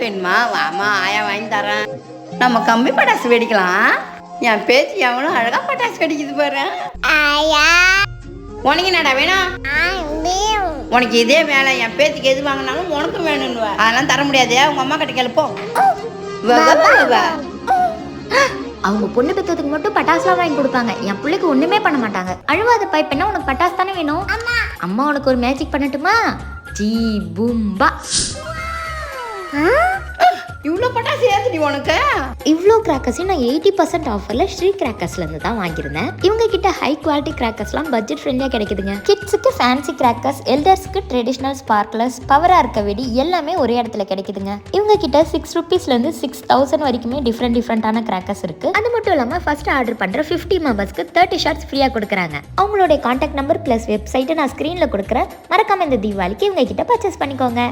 பட்டாசு வேணுமா? வாமா ஆயா வாங்கி தரேன். நம்ம கம்மி பட்டாசு வெடிக்கலாம். என் பேத்தி எவனும் அழகா பட்டாசு வெடிக்குது பாரு. ஆயா. உனக்கு என்னடா வேணும்? உனக்கு இதே வேலை. என் பேத்திக்கு எது வாங்கினாலும் உனக்கும் வேணும்னுவ. அதெல்லாம் தர முடியாது. உங்க அம்மா கிட்ட கேளுப்போம் அவங்க பொண்ணு பெற்றதுக்கு மட்டும் பட்டாசுலாம் வாங்கி கொடுப்பாங்க. என் பிள்ளைக்கு ஒண்ணுமே பண்ண மாட்டாங்க. அழுவாத பைப்பெண்ணா உனக்கு பட்டாசு தானே வேணும்? அம்மா உனக்கு ஒரு மேஜிக் பண்ணட்டுமா? ஜீ பூம்பா. இவ்வளோ பட்டாசு ஏத்துடி உனக்கு? இவ்வளோ கிராக்கர்ஸையும் நான் எயிட்டி பர்சன்ட் ஆஃபரில் ஸ்ரீ கிராக்கர்ஸ்லேருந்து தான் வாங்கியிருந்தேன். இவங்க கிட்ட ஹை குவாலிட்டி கிராக்கர்ஸ்லாம் பட்ஜெட் ஃப்ரெண்ட்லியாக கிடைக்குதுங்க. கிட்ஸுக்கு ஃபேன்சி கிராக்கர்ஸ் எல்டர்ஸ்க்கு ட்ரெடிஷ்னல் ஸ்பார்க்லர்ஸ் பவராக இருக்க வெடி எல்லாமே ஒரே இடத்துல கிடைக்குதுங்க. இவங்க கிட்ட சிக்ஸ் ருபீஸ்லேருந்து சிக்ஸ் தௌசண்ட் வரைக்குமே டிஃப்ரெண்ட் டிஃப்ரெண்ட்டான கிராக்கர்ஸ் இருக்குது அது மட்டும் இல்லாமல் ஃபர்ஸ்ட் ஆர்டர் பண்ணுற ஃபிஃப்டி மெம்பர்ஸ்க்கு தேர்ட்டி ஷார்ட்ஸ் ஃப்ரீயாக கொடுக்குறாங்க. அவங்களுடைய காண்டாக்ட் நம்பர் ப்ளஸ் வெப்சைட்டை நான் ஸ்க்ரீனில் கொடுக்குறேன். மறக்காம இந்த தீபாவளிக்கு இவங்க கிட்ட பர்ச்சேஸ் பண்ணிக்கோங்க.